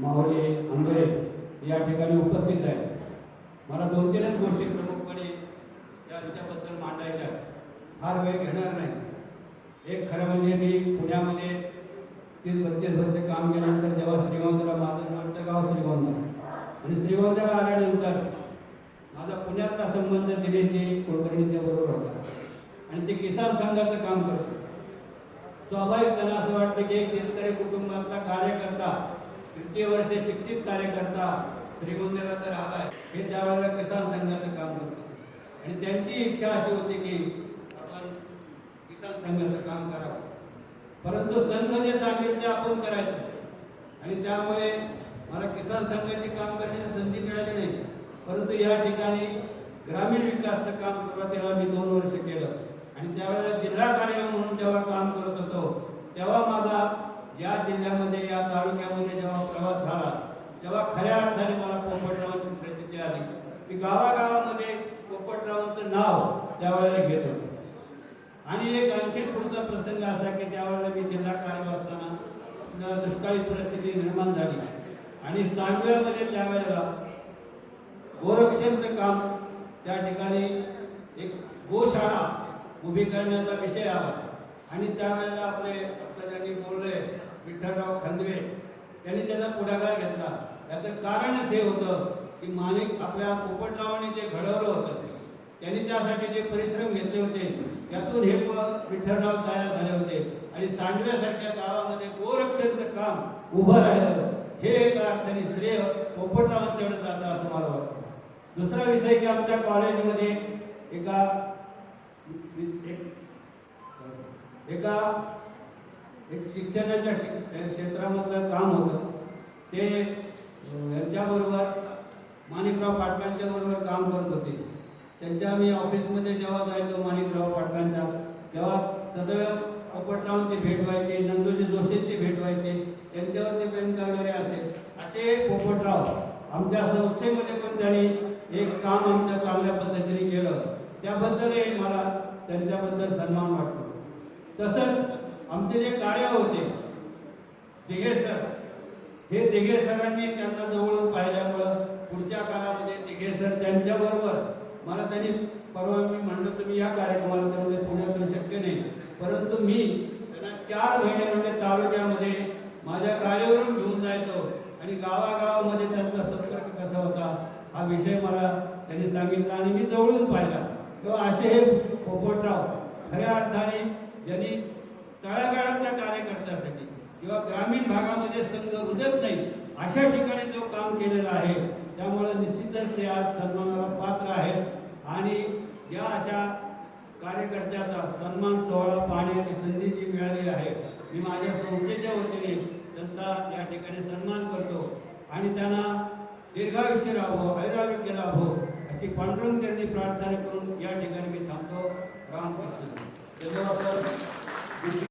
मावळे आंबरे या ठिकाणी उपस्थित आहेत. मला दोन तीनच गोष्टी प्रमुखपणे यांच्याबद्दल मांडायच्या फार वेळ घेणार नाही. एक खरं म्हणजे मी पुण्यामध्ये तीस बत्तीस वर्ष काम केल्यानंतर जेव्हा श्रीगोंद्याला माझं वाटतं गाव श्रीगोंदा. आणि श्रीगोंद्याला आल्यानंतर माझा पुण्यातला संबंध दिनेशजी कुलकर्णीच्या बरोबर होता. आणि ते किसान संघाचं काम करतो. स्वाभाविक त्यांना असं वाटतं की एक शेतकरी कुटुंबातला कार्यकर्ता तृतीय वर्ष शिक्षित कार्यकर्ता श्रीगोंद्याला तर आलाय हे त्यावेळेला किसान संघाचं काम करतो आणि त्यांची इच्छा अशी होती की आपण किसान संघाचं काम करावं. परंतु संघ जे सांगितले ते आपण करायचं. आणि त्यामुळे मला किसान संघाचे काम करण्याची संधी मिळाली नाही. परंतु या ठिकाणी ग्रामीण विकासचं काम सुरुवातीला मी दोन वर्ष केलं. आणि त्यावेळेला जिल्हा कार्य म्हणून जेव्हा काम करत होतो तेव्हा माझा या जिल्ह्यामध्ये या तालुक्यामध्ये जेव्हा प्रवास झाला तेव्हा खऱ्या अर्थाने मला पोपटरावांची प्रसिद्धी आली. की गावागावामध्ये पोपटरावांचं नाव त्यावेळेला घेत होतो. आणि एक आणखी पुढचा प्रसंग असा की त्यावेळेला मी जिल्हा कार्य असताना दुष्काळी परिस्थिती निर्माण झाली. आणि सांडव्यामध्ये त्यावेळेला गोरक्षणचं काम त्या ठिकाणी एक गोशाळा उभी करण्याचा विषय आला. आणि त्यावेळेला आपले आपल्या ज्यांनी बोलले विठ्ठलराव खंदवे यांनी त्याचा पुढाकार घेतला. याचं कारणच हे होतं की माणिक आपल्या पोपटरावाने जे घडवलं होतं त्यांनी त्यासाठी जे परिश्रम घेतले होते त्यातून हे विठ्ठलराव तयार झाले होते. आणि सांडव्यासारख्या गावामध्ये गोरक्षणचं काम उभं राहिलं. हे एका अर्थाने श्रेय पोपटरावांच्याकडे जातं असं मला वाटतं. दुसरा विषय की आमच्या कॉलेजमध्ये एका एका एक शिक्षणाच्या क्षेत्रामधलं काम होतं. ते यांच्याबरोबर माणिकराव पाटलांच्या बरोबर काम करत होते. त्यांच्या मी ऑफिसमध्ये जेव्हा जायचो माणिकराव पाटलांच्या तेव्हा सदैव पोपटरावांची भेट व्हायचे नंदोजी जोशींची भेट व्हायची त्यांच्यावरती प्रेम करणारे असे असे पोपटराव आमच्या संस्थेमध्ये पण त्यांनी एक काम आमच्या चांगल्या पद्धतीने केलं. त्याबद्दलही मला त्यांच्याबद्दल सन्मान वाटतो. तसंच आमचे जे कार्य होते दिघे सर हे दिघे सरांनी त्यांना जवळून पाहिल्यामुळं पुढच्या काळामध्ये दिघे सर त्यांच्याबरोबर मला त्यांनी परवा मी म्हणलं तुम्ही या कार्यक्रमाला तर पुण्यातून शक्य नाही. परंतु मी त्यांना चार महिन्यामध्ये तालुक्यामध्ये माझ्या गाडीवरून घेऊन जायचो आणि गावागावामध्ये त्यांचा संपर्क कसा होता हा विषय मला त्यांनी सांगितला आणि मी जवळून पाहिला. किंवा असे हे पोपटराव खऱ्या अर्थाने ज्यांनी तळागाळातल्या कार्यकर्त्यासाठी किंवा ग्रामीण भागामध्ये संघ रुजत नाही अशा ठिकाणी जो काम केलेला आहे त्यामुळे निश्चितच ते आज सन्मानाला पात्र आहेत. आणि या अशा कार्यकर्त्याचा सन्मान सोहळा पाहण्याची संधी जी मिळाली आहे मी माझ्या संस्थेच्या वतीने त्यांचा या ठिकाणी सन्मान करतो. आणि त्यांना दीर्घायुष्य राहावं ऐरारोग्य लाभो अशी पांडुरंग त्यांनी प्रार्थना करून या ठिकाणी मी थांबतो. रामकृष्ण धन्यवाद सर.